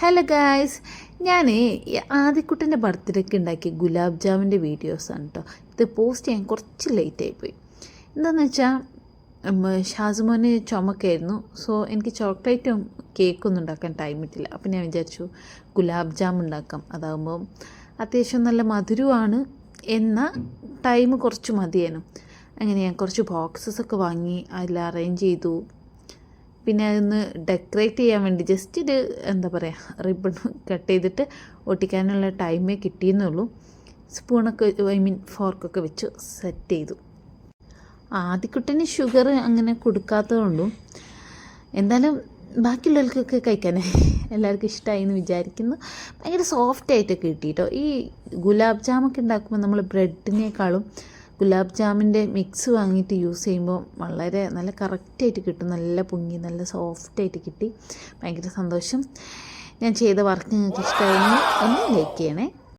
Hello guys ഞാൻ ആദ്യക്കുട്ടന്റെ ബർത്ത്ഡേക്ക് ഉണ്ടാക്കിയ ഗുലാബ് ജാമിന്റെ വീഡിയോസാണ് കേട്ടോ ഇത് പോസ്റ്റ് ചെയ്യാൻ കുറച്ച് ലേറ്റ് ആയിപ്പോയി എന്താണെന്ന് വെച്ചാൽ ഷാസുമോന് ചുമക്കായിരുന്നു. സോ എനിക്ക് ചോക്ലേറ്റും കേക്കൊന്നും ഉണ്ടാക്കാൻ ടൈം കിട്ടില്ല അപ്പം ഞാൻ വിചാരിച്ചു ഗുലാബ് ജാം ഉണ്ടാക്കാം. അതാകുമ്പോൾ അത്യാവശ്യം നല്ല മധുരമാണ് എന്ന ടൈം കുറച്ച് മതിയേനും. അങ്ങനെ ഞാൻ കുറച്ച് ബോക്സസ് ഒക്കെ വാങ്ങി അതിൽ അറേഞ്ച് ചെയ്തു. പിന്നെ അതൊന്ന് ഡെക്കറേറ്റ് ചെയ്യാൻ വേണ്ടി ജസ്റ്റ് ഇത് എന്താ പറയുക റിബൺ കട്ട് ചെയ്തിട്ട് ഒട്ടിക്കാനുള്ള ടൈമേ കിട്ടിയെന്നുള്ളൂ. സ്പൂണൊക്കെ ഐ മീൻ ഫോർക്കൊക്കെ വെച്ച് സെറ്റ് ചെയ്തു. ആദ്യക്കുട്ടന് ഷുഗർ അങ്ങനെ കൊടുക്കാത്തതുകൊണ്ടും എന്തായാലും ബാക്കിയുള്ളവർക്കൊക്കെ കഴിക്കാൻ എല്ലാവർക്കും ഇഷ്ടമായി എന്ന് വിചാരിക്കുന്നു. ഭയങ്കര സോഫ്റ്റ് ആയിട്ടൊക്കെ കിട്ടി കേട്ടോ ഈ ഗുലാബ് ജാമൊക്കെ ഉണ്ടാക്കുമ്പോൾ നമ്മൾ ബ്രെഡിനേക്കാളും ഗുലാബ് ജാമിന്റെ മിക്സ് വാങ്ങിയിട്ട് യൂസ് ചെയ്യുമ്പോൾ വളരെ നല്ല കറക്റ്റായിട്ട് കിട്ടും. നല്ല പൊങ്ങി നല്ല സോഫ്റ്റായിട്ട് കിട്ടി. ഭയങ്കര സന്തോഷം. ഞാൻ ചെയ്ത വർക്ക് നിങ്ങൾക്ക് ഇഷ്ടമായിരുന്നു ഒന്ന് ലൈക്ക് ചെയ്യണേ.